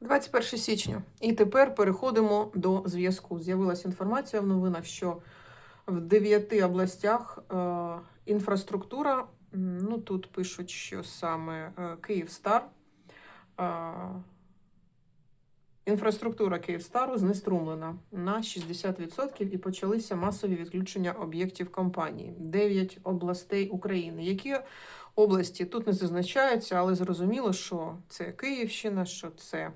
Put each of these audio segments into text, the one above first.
21 січня. І тепер переходимо до зв'язку. З'явилася інформація в новинах, що в 9 областях е, інфраструктура, ну тут пишуть, що саме е, Київстар. Е, інфраструктура Київстару знеструмлена на 60% і почалися масові відключення об'єктів компанії. 9 областей України. Які області тут не зазначаються, але зрозуміло, що це Київщина, що це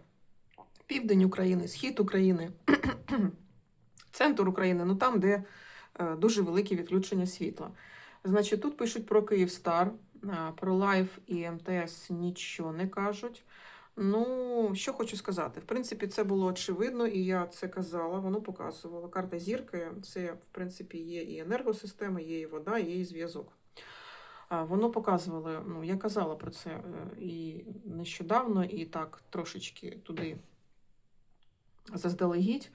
південь України, схід України, центр України, ну там, де е, дуже великі відключення світла. Значить, тут пишуть про Київстар, е, про Лайф і МТС нічого не кажуть. Ну, що хочу сказати. В принципі, це було очевидно, і я це казала, воно показувало. Карта зірки це, в принципі, є і енергосистема, є і вода, є і зв'язок. Воно показувало, ну, я казала про це е, і нещодавно, і так трошечки туди заздалегідь.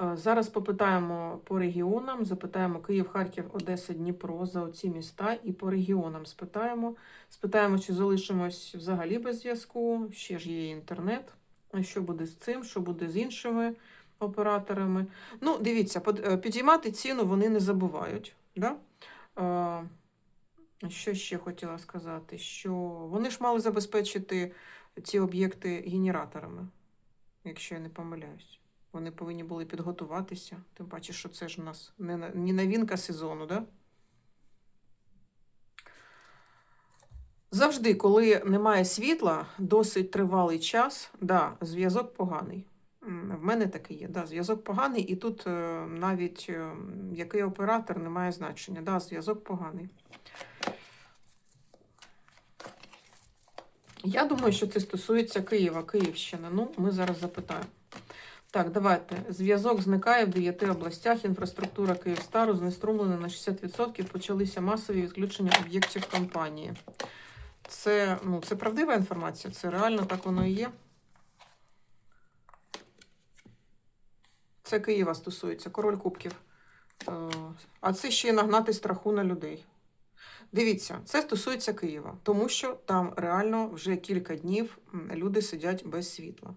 Е, Зараз попитаємо по регіонам, запитаємо Київ, Харків, Одеса, Дніпро за оці міста і по регіонам спитаємо. Спитаємо, чи залишимось взагалі без зв'язку, ще ж є інтернет. Що буде з цим, що буде з іншими операторами. Ну, дивіться, е, підіймати ціну вони не забувають. Да? Е, Що ще хотіла сказати? Що вони ж мали забезпечити ці об'єкти генераторами, якщо я не помиляюсь. Вони повинні були підготуватися. Тим паче, що це ж у нас не, не новинка сезону, да? Завжди, коли немає світла, досить тривалий час, да, зв'язок поганий. В мене таке є. Да, зв'язок поганий, і тут е, навіть е, який оператор не має значення. Да, зв'язок поганий. Я думаю, що це стосується Києва, Київщини. Ну, ми зараз запитаємо. Так, давайте. Зв'язок зникає в 9 областях. Інфраструктура Київстару знеструмлена на 60%. Почалися масові відключення об'єктів компанії. Це, ну, це правдива інформація, це реально так воно і є. Це Києва стосується, король кубків. Е, А це ще й нагнати страху на людей. Дивіться, це стосується Києва, тому що там реально вже кілька днів люди сидять без світла.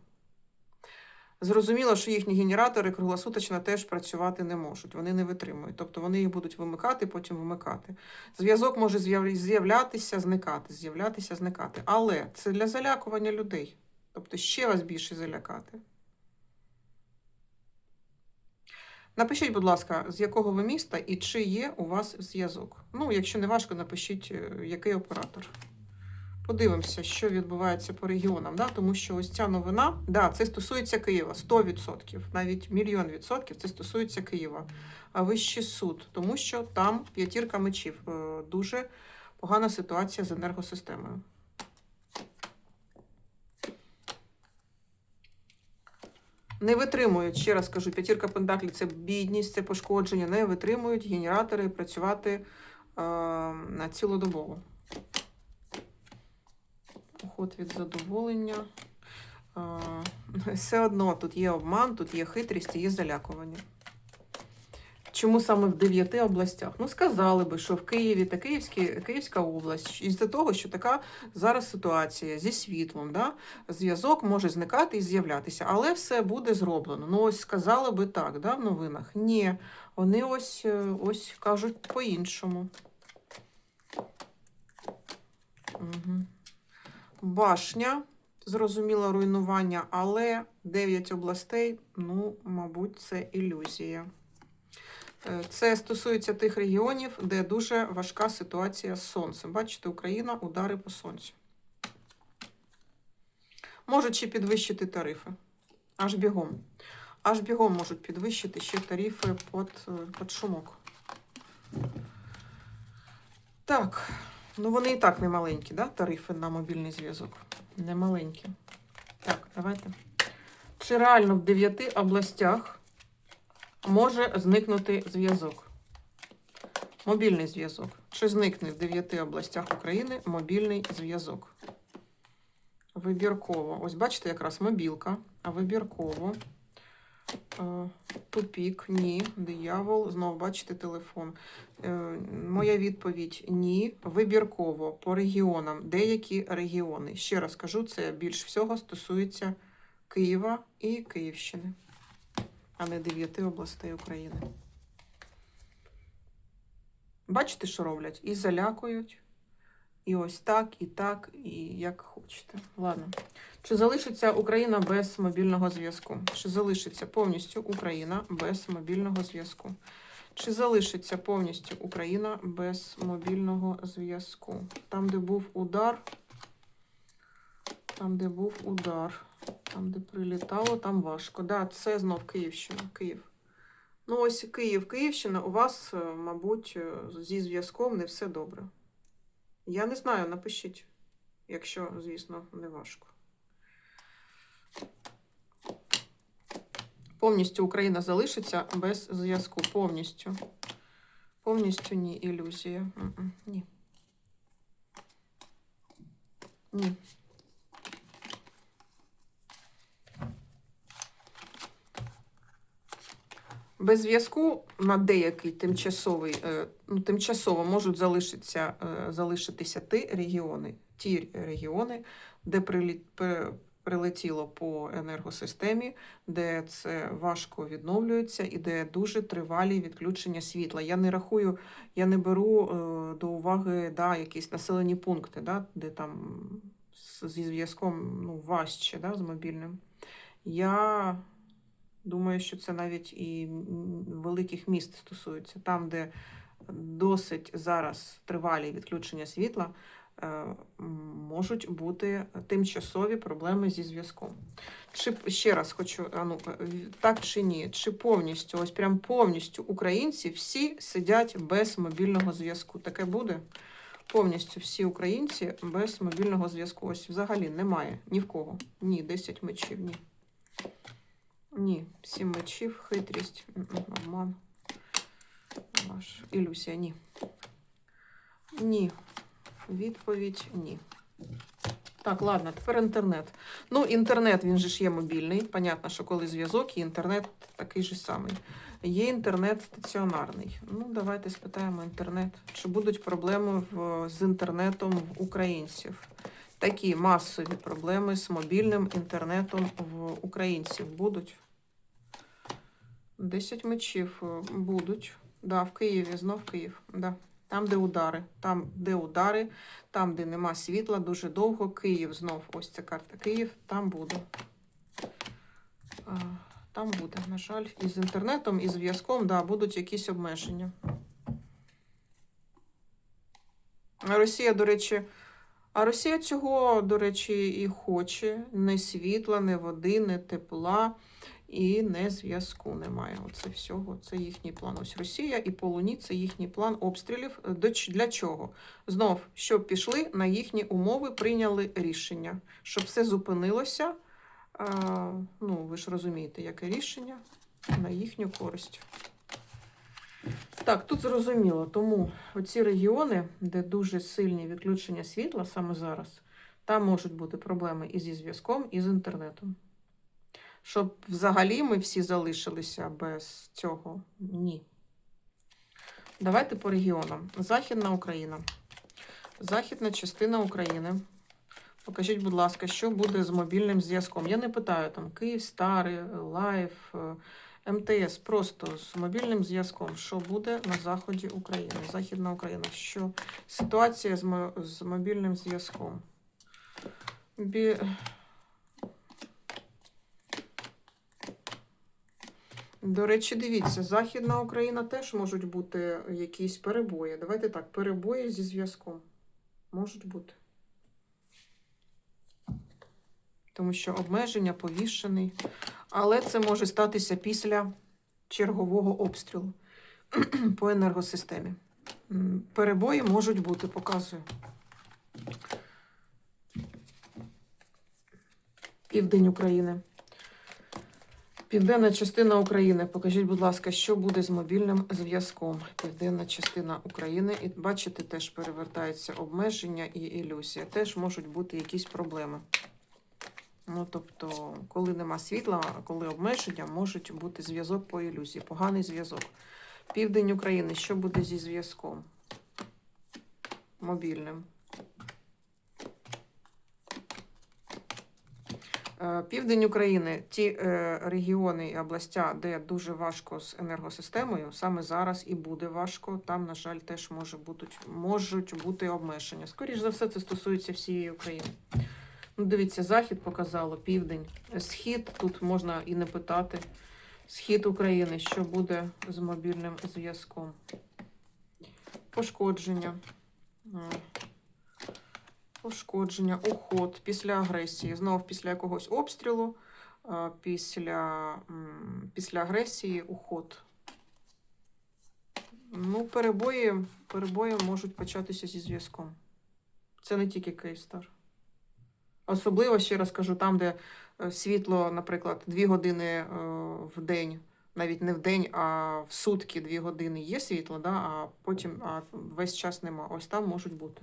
Зрозуміло, що їхні генератори круглосуточно теж працювати не можуть, вони не витримують. Тобто вони їх будуть вимикати, потім вимикати. Зв'язок може з'являтися, зникати, з'являтися, зникати. Але це для залякування людей. Тобто ще вас більше залякати. Напишіть, будь ласка, з якого ви міста і чи є у вас зв'язок. Ну, якщо не важко, напишіть, е, який оператор. Подивимося, що відбувається по регіонам, да? тому що ось ця новина, да, це стосується Києва 100%, навіть мільйон відсотків це стосується Києва. А вищий суд, тому що там п'ятірка мечів. Е, Дуже погана ситуація з енергосистемою. Не витримують, ще раз кажу, п'ятірка пентаклів це бідність, це пошкодження, не витримують генератори працювати е, на цілодобово. Уход від задоволення. Е, все одно тут є обман, тут є хитрість є залякування. Чому саме в дев'яти областях? Ну, сказали би, що в Києві та Київські, Київська область, із-за того, що така зараз ситуація зі світлом, да? зв'язок може зникати і з'являтися, але все буде зроблено. Ну, ось сказали би так, да, в новинах. Ні, вони ось, е, ось кажуть по-іншому. Угу. Башня, зрозуміло, руйнування, але 9 областей, ну, мабуть, це ілюзія. Е, Це стосується тих регіонів, де дуже важка ситуація з сонцем. Бачите, Україна удари по сонцю. Можуть ще підвищити тарифи. Аж бігом. Аж бігом можуть підвищити ще тарифи під, е, під шумок. Так, ну вони і так не маленькі, да, тарифи на мобільний зв'язок. Не маленькі. Так, давайте. Чи реально в 9 областях може зникнути зв'язок? Мобільний зв'язок. Чи зникне в 9 областях України мобільний зв'язок? Вибірково. Ось бачите, якраз мобілка, а вибірково. Е, Тупік, ні. Диявол, знову бачите телефон. Е, Моя відповідь ні. Вибірково по регіонам. Деякі регіони. Ще раз кажу, це більш всього стосується Києва і Київщини, а не дев'яти областей України. Бачите, що роблять? І залякують, і ось так, і так, і як хочете. Ладно. Чи залишиться Україна без мобільного зв'язку? Чи залишиться повністю Україна без мобільного зв'язку? Чи залишиться повністю Україна без мобільного зв'язку? Там, де був удар, там, де був удар, там, де прилітало, там важко. Да, це знов Київщина, Київ. Ну, ось Київ, Київщина, у вас, е, мабуть, е, зі зв'язком не все добре. Я не знаю, напишіть, якщо, звісно, не важко. Повністю Україна залишиться без зв'язку. Повністю. Повністю ні, ілюзія. Ні. Ні. Без зв'язку на деякий тимчасовий, е, ну, тимчасово можуть залишитися, е, залишитися ті регіони, ті регіони, де прилетіло по енергосистемі, де це важко відновлюється і де дуже тривалі відключення світла. Я не рахую, я не беру е, до уваги да, якісь населені пункти, да, де там зі зв'язком ну, важче да, з мобільним. Я думаю, що це навіть і великих міст стосується. Там, де досить зараз тривалі відключення світла, е, можуть бути тимчасові проблеми зі зв'язком. Чи ще раз хочу, ну, е, так чи ні, чи повністю, ось прям повністю українці всі сидять без мобільного зв'язку. Таке буде? Повністю всі українці без мобільного зв'язку. Ось взагалі немає ні в кого. Ні, 10 мечів, ні. Ні, сім мечів, хитрість, обман. Ваш ілюзія, ні. Ні. Відповідь ні. Так, ладно, тепер інтернет. Ну, інтернет, він же ж є мобільний. Понятно, що коли зв'язок, і інтернет такий же самий. Є інтернет стаціонарний. Ну, давайте спитаємо інтернет. Чи будуть проблеми в, з інтернетом в українців? Такі масові проблеми з мобільним інтернетом в українців будуть. 10 мечів е, будуть. Да, в Києві, знов Київ. Да. Там, де удари. Там, де удари, там, де нема світла, дуже довго. Київ знов. Ось ця карта Київ, там буде. Там буде, на жаль, і з інтернетом, і зв'язком, да, будуть якісь обмеження. Росія, до речі, а Росія цього, до речі, і хоче. Не світла, не води, не тепла і не зв'язку немає. Оце всього. Це їхній план. Ось Росія і по Луні це їхній план обстрілів. До Для чого? Знов, щоб пішли на їхні умови, прийняли рішення, щоб все зупинилося. Ну, ви ж розумієте, яке рішення на їхню користь. Так, тут зрозуміло. Тому оці регіони, де дуже сильні відключення світла саме зараз, там можуть бути проблеми і зі зв'язком, і з інтернетом. Щоб взагалі ми всі залишилися без цього, ні. Давайте по регіонам. Західна Україна. Західна частина України. Покажіть, будь ласка, що буде з мобільним зв'язком. Я не питаю там Київ, Старий, Лайф, е, МТС. Просто з мобільним зв'язком. Що буде на заході України? Західна Україна. Що ситуація з, мо- з мобільним зв'язком? Бі... До речі, дивіться, Західна Україна теж можуть бути якісь перебої. Давайте так, перебої зі зв'язком. Можуть бути. Тому що обмеження повішений. Але це може статися після чергового обстрілу по енергосистемі. Перебої можуть бути, показую. Південь України. Південна частина України. Покажіть, будь ласка, що буде з мобільним зв'язком. Південна частина України. І бачите, теж перевертаються обмеження і ілюзія. Теж можуть бути якісь проблеми. Ну, тобто, коли нема світла, коли обмеження, можуть бути зв'язок по ілюзії, поганий зв'язок. Південь України, що буде зі зв'язком? Мобільним. Південь України, ті е, регіони і областя, де дуже важко з енергосистемою, саме зараз і буде важко. Там, на жаль, теж може будуть, можуть бути обмеження. Скоріше за все, це стосується всієї України. Ну, дивіться, захід показало, південь, схід. Тут можна і не питати. Схід України, що буде з мобільним зв'язком. Пошкодження. Пошкодження, уход після агресії. Знов після якогось обстрілу, е, після, після агресії уход. Ну, перебої, перебої можуть початися зі зв'язком. Це не тільки Київстар. Особливо, ще раз кажу, там, де е, світло, наприклад, 2 години е, в день, навіть не в день, а в сутки 2 години є світло, да, а потім а весь час нема. Ось там можуть бути.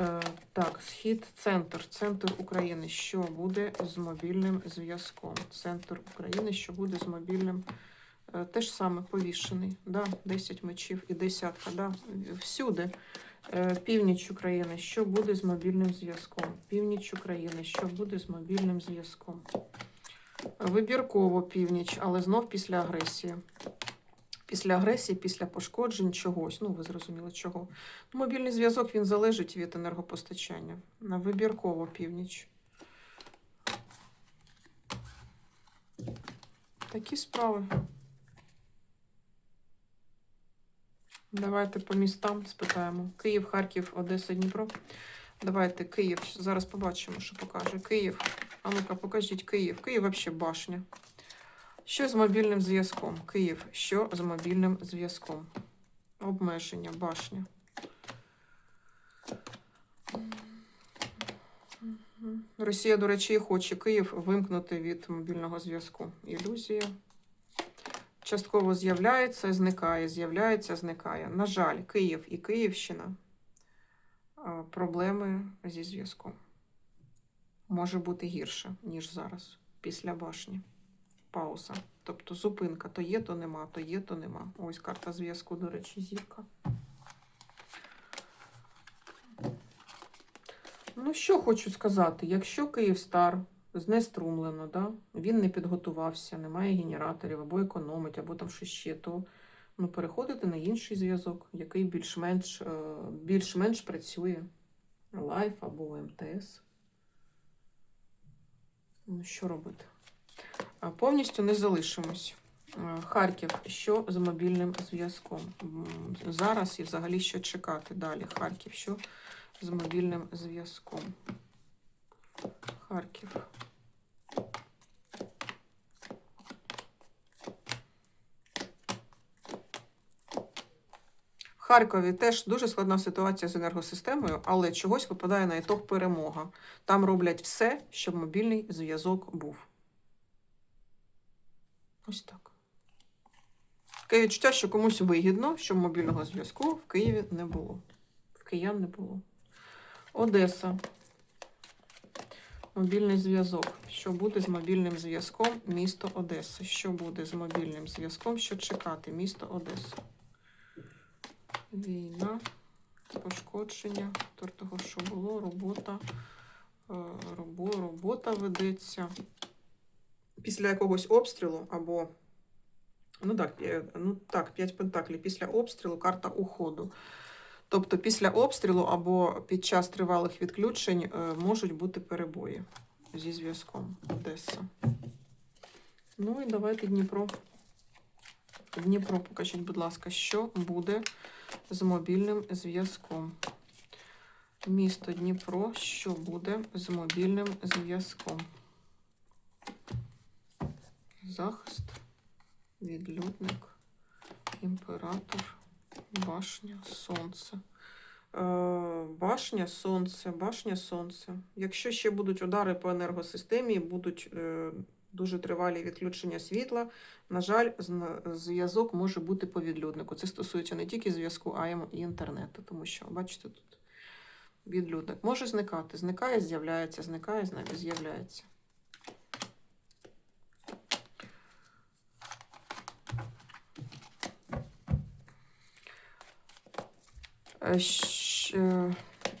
Е, так, схід, центр, центр України. Що буде з мобільним зв'язком? Центр України, що буде з мобільним. Е, те ж саме повішений. Да, 10 мечів і десятка. Да, всюди. Е, Північ України, що буде з мобільним зв'язком? Північ України, що буде з мобільним зв'язком? Вибірково північ, але знов після агресії. Після агресії, після пошкоджень чогось. Ну, ви зрозуміли, чого. Мобільний зв'язок він залежить від енергопостачання. На вибірково північ. Такі справи. Давайте по містам спитаємо. Київ, Харків, Одеса, Дніпро. Давайте Київ. Зараз побачимо, що покаже. Київ. А ну-ка, покажіть Київ. Київ взагалі башня. Що з мобільним зв'язком? Київ. Що з мобільним зв'язком? Обмеження, башня. Росія, до речі, хоче Київ вимкнути від мобільного зв'язку. Ілюзія. Частково з'являється, зникає, з'являється, зникає. На жаль, Київ і Київщина проблеми зі зв'язком. Може бути гірше, ніж зараз, після башні. Пауза. Тобто зупинка. То є, то нема, то є, то нема. Ось карта зв'язку, до речі, зірка. Ну, що хочу сказати, якщо Київстар знеструмлено, да? він не підготувався, немає генераторів, або економить, або там щось ще, то ну, переходити на інший зв'язок, який більш-менш е, більш-менш працює. Лайф або МТС. Ну, що робити? Повністю не залишимось. Е, Харків, що з мобільним зв'язком? Зараз і взагалі що чекати далі? Харків, що з мобільним зв'язком? Харків. В Харкові теж дуже складна ситуація з енергосистемою, але чогось випадає на ітог перемога. Там роблять все, щоб мобільний зв'язок був. Ось так. Таке відчуття, що комусь вигідно, щоб мобільного зв'язку в Києві не було. В киян не було. Одеса. Мобільний зв'язок. Що буде з мобільним зв'язком місто Одеса? Що буде з мобільним зв'язком? Що чекати? Місто Одеса. Війна, пошкодження, того, що було, робота, е, робо, робота ведеться. Після якогось обстрілу або. Ну так, е, ну так, 5 пентаклів. Після обстрілу карта уходу. Тобто після обстрілу або під час тривалих відключень е, можуть бути перебої зі зв'язком Одеса. Ну і давайте Дніпро. Дніпро, покажіть, будь ласка, що буде з мобільним зв'язком. Місто Дніпро, що буде з мобільним зв'язком. Захист, відлюдник, імператор, башня, сонце. Е, Башня, сонце, башня, сонце. Якщо ще будуть удари по енергосистемі, будуть е, дуже тривалі відключення світла, на жаль, зв'язок може бути по відлюднику. Це стосується не тільки зв'язку, а й інтернету, тому що, бачите, тут відлюдник може зникати. Зникає, з'являється, зникає, з'являється. Е, щ- е,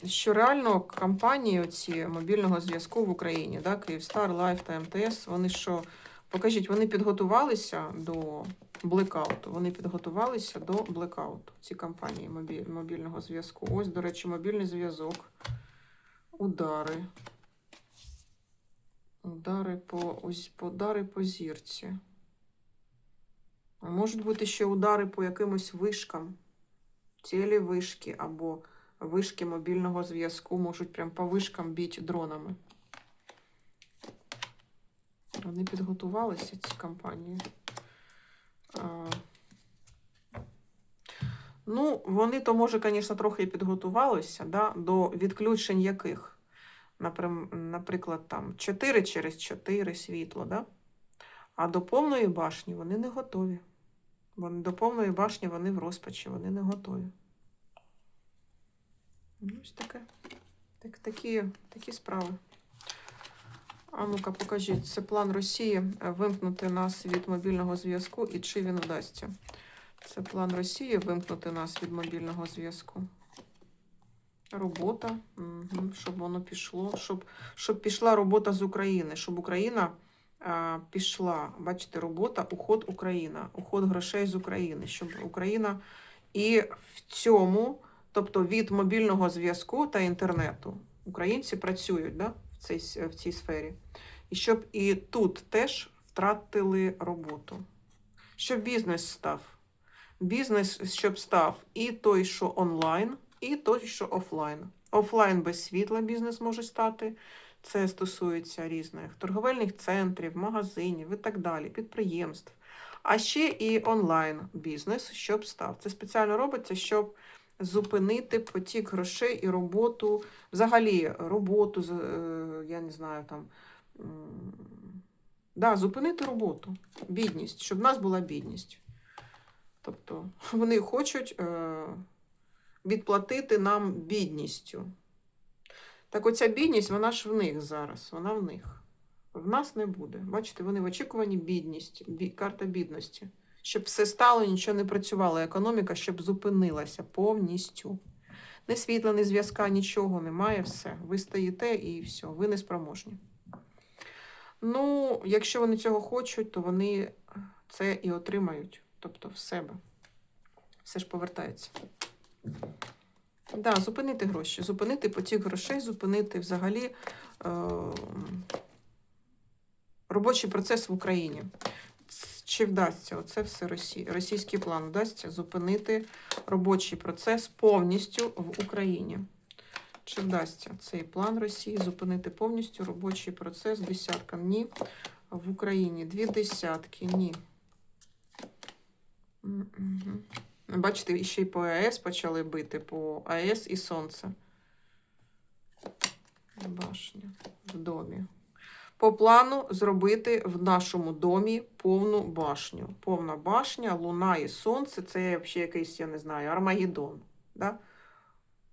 що реально компанії оці мобільного зв'язку в Україні, да, Київстар, Лайф та МТС, вони що, покажіть, вони підготувалися до блекауту. Вони підготувалися до блекауту. Ці компанії мобіль, мобільного зв'язку. Ось, до речі, мобільний зв'язок. Удари. Удари по, ось, удари по зірці. А можуть бути ще удари по якимось вишкам. Цілі вишки або вишки мобільного зв'язку можуть прям по вишкам бити дронами. Вони підготувалися, ці компанії. Ну, вони то, може, звісно, трохи підготувалися да, до відключень яких? Наприклад, там 4 через 4 світло, да? а до повної башні вони не готові. До повної башні вони в розпачі, вони не готові. Ну, Ось таке. Так, такі, такі справи. А ну-ка, покажіть, це план Росії е, вимкнути нас від мобільного зв'язку і чи він вдасться? Це план Росії вимкнути нас від мобільного зв'язку. Робота, щоб воно пішло, щоб, щоб пішла робота з України, щоб Україна пішла. Бачите, робота, уход Україна, уход грошей з України, щоб Україна і в цьому, тобто від мобільного зв'язку та інтернету, українці працюють да, в, цій, в цій сфері. І щоб і тут теж втратили роботу. Щоб бізнес став. Бізнес, щоб став і той, що онлайн, і той, що офлайн. Офлайн без світла бізнес може стати. Це стосується різних торговельних центрів, магазинів і так далі, підприємств. А ще і онлайн бізнес, щоб став. Це спеціально робиться, щоб зупинити потік грошей і роботу, взагалі роботу, е, я не знаю, там. Да, зупинити роботу, бідність, щоб в нас була бідність. Тобто вони хочуть е, відплатити нам бідністю. Так оця бідність, вона ж в них зараз, вона в них. В нас не буде. Бачите, вони в очікуванні бідність, бі, карта бідності. Щоб все стало, нічого не працювало, економіка щоб зупинилася повністю. Ні світла, ні зв'язка, нічого немає, все. Ви стоїте і все, ви не спроможні. Ну, якщо вони цього хочуть, то вони це і отримають, тобто в себе. Все ж повертається. Да, зупинити гроші, зупинити потік грошей, зупинити взагалі е- робочий процес в Україні. Чи вдасться оце все Росі... російський план вдасться зупинити робочий процес повністю в Україні? Чи вдасться цей план Росії зупинити повністю робочий процес? Десятка ні. В Україні дві десятки ні. Мгм. Бачите, ще й по АЕС почали бити, по АЕС і Сонце. Башня в домі. По плану зробити в нашому домі повну башню. Повна башня, луна і сонце це взагалі якийсь, я не знаю, Армагеддон. Да?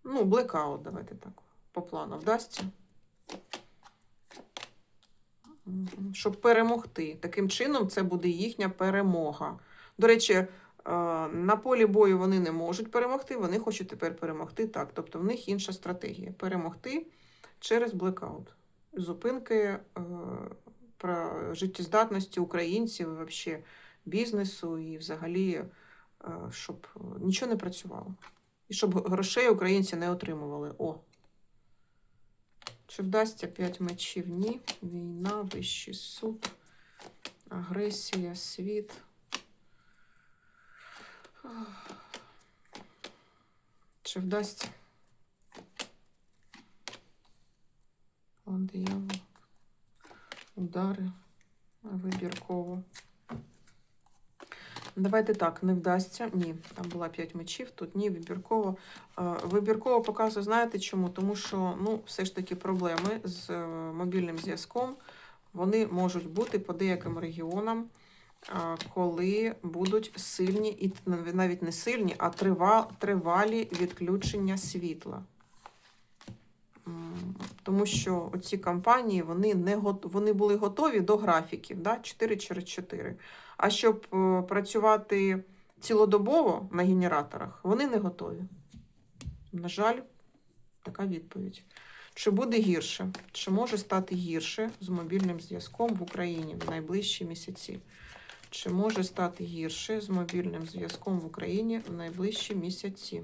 Ну, блекаут, давайте так. По плану вдасться. Щоб перемогти. Таким чином, це буде їхня перемога. До речі, на полі бою вони не можуть перемогти, вони хочуть тепер перемогти так. Тобто в них інша стратегія перемогти через блекаут. Зупинки е, про життєздатності українців, вообще бізнесу і взагалі, е, щоб нічого не працювало. І щоб грошей українці не отримували. О. Чи вдасться п'ять мечів? Ні. Війна, вищий суд, агресія, світ. Чи вдасться? План диявола. Удари. Вибірково. Давайте так, не вдасться. Ні, там була 5 мечів, тут ні, вибірково. Е, Вибірково показую, знаєте чому? Тому що ну, все ж таки проблеми з е, мобільним зв'язком вони можуть бути по деяким регіонам, коли будуть сильні, і навіть не сильні, а тривалі відключення світла. Тому що ці компанії вони, не вони були готові до графіків да? 4 через 4. А щоб е, працювати цілодобово на генераторах, вони не готові. На жаль, Така відповідь. Чи буде гірше? Чи може стати гірше з мобільним зв'язком в Україні в найближчі місяці? Чи може стати гірше з мобільним зв'язком в Україні в найближчі місяці?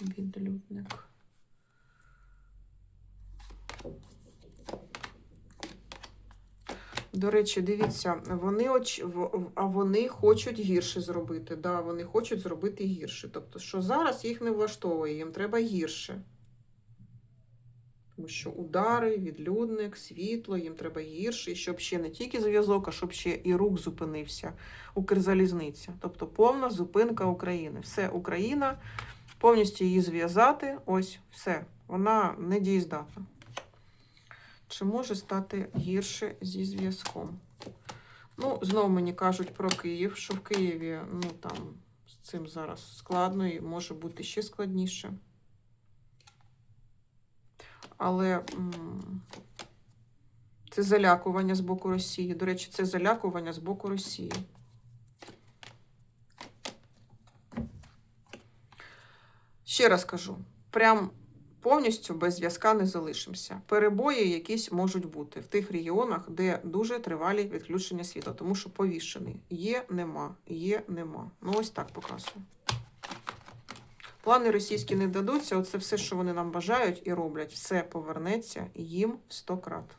Відлюдник. До речі, дивіться, вони оч... а вони хочуть гірше зробити. Да, вони хочуть зробити гірше. Тобто, що зараз їх не влаштовує, їм треба гірше. Тому що удари, відлюдник, світло, їм треба гірше, щоб ще не тільки зв'язок, а щоб ще і рух зупинився, Укрзалізниця. Тобто повна зупинка України. Все, Україна, повністю її зв'язати. Ось, все. Вона не дієздатна. Чи може стати гірше зі зв'язком? Ну, знову мені кажуть про Київ, що в Києві ну, там, з цим зараз складно і може бути ще складніше. Але це залякування з боку Росії. До речі, це залякування з боку Росії. Ще раз кажу, прям повністю без зв'язка не залишимося. Перебої якісь можуть бути в тих регіонах, де дуже тривалі відключення світла, тому що повішений. Є, нема, є, нема. Ну, ось так показую. Плани російські не дадуться. Оце все, що вони нам бажають і роблять, все повернеться їм в сто крат.